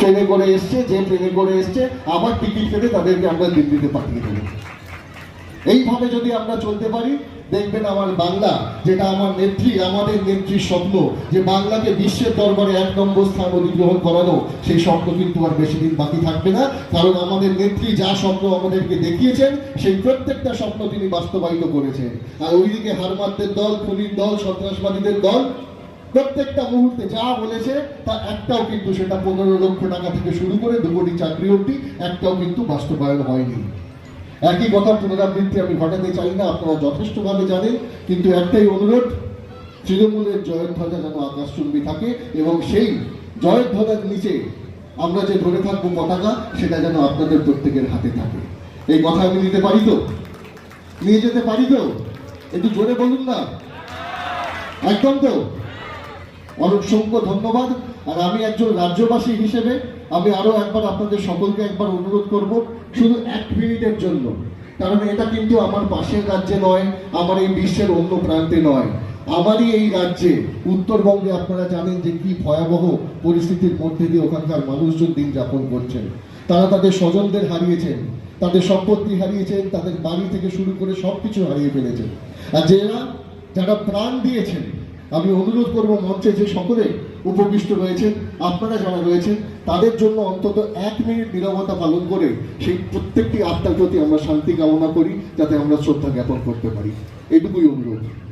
ট্রেনে করে এসছে, যে ট্রেনে করে এসছে, আবার টিকিট কেটে তাদেরকে আমরা দিল্লিতে পাঠিয়ে দেবো। এইভাবে যদি আমরা চলতে পারি দেখবেন আমার বাংলা, যেটা আমার নেত্রী, আমাদের নেত্রীর স্বপ্ন, যে বাংলাকে বিশ্বের দরবারে এক নম্বর স্থান অধিগ্রহণ করানো, সেই স্বপ্ন কিন্তু আর বেশি দিন বাকি থাকবে না। কারণ আমাদের নেত্রী যা স্বপ্ন আমাদেরকে দেখিয়েছেন, সেই প্রত্যেকটা স্বপ্ন তিনি বাস্তবায়িত করেছেন। আর ওইদিকে হারমাতদের দল, খুনির দল, সন্ত্রাসবাদীদের দল, প্রত্যেকটা মুহূর্তে যা বলেছে, তা একটাও কিন্তু সেটা পনেরো লক্ষ টাকা থেকে শুরু করে দু কোটি চাকরি অবধি, একটাও কিন্তু বাস্তবায়ন হয়নি। একই কথা পুনরাবৃত্তি আমি ঘটাতে চাই না, আপনারা যথেষ্টভাবে জানেন, কিন্তু একটাই অনুরোধ, তৃণমূলের জয়ধ্বজা যেন আকাশচুম্বী থাকে এবং সেই জয়ধ্বজার নিচে আমরা যে ধরে থাকব পতাকা, সেটা যেন আপনাদের প্রত্যেকের হাতে থাকে। এই কথা আমি নিতে পারি তো? নিয়ে যেতে পারি তো? একটু জোরে বলুন না। একদম তো? অসংখ্য ধন্যবাদ। আর আমি একজন রাজ্যবাসী হিসেবে আমি আরও একবার আপনাদের সকলকে একবার অনুরোধ করব শুধু এক মিনিটের জন্য। কারণ এটা কিন্তু আমার পাশের রাজ্যে নয়, আমার এই বিশ্বের অন্য প্রান্তে নয়। আমারই এই রাজ্যে, উত্তরবঙ্গে আপনারা জানেন যে কি ভয়াবহ পরিস্থিতির মধ্যে দিয়ে ওখানকার মানুষজন দিন যাপন করছেন। তারা তাদের স্বজনদের হারিয়েছেন, তাদের সম্পত্তি হারিয়েছেন, তাদের বাড়ি থেকে শুরু করে সব কিছু হারিয়ে ফেলেছেন। আর যারা যারা প্রাণ দিয়েছেন আমি অনুরোধ করব মঞ্চে যে সকলে উপবিষ্ট রয়েছেন, আপনারা যারা রয়েছেন, তাদের জন্য অন্তত এক মিনিট নিরবতা পালন করে সেই প্রত্যেকটি আত্মার প্রতি আমরা শান্তি কামনা করি, যাতে আমরা শ্রদ্ধা জ্ঞাপন করতে পারি। এটুকুই অনুরোধ।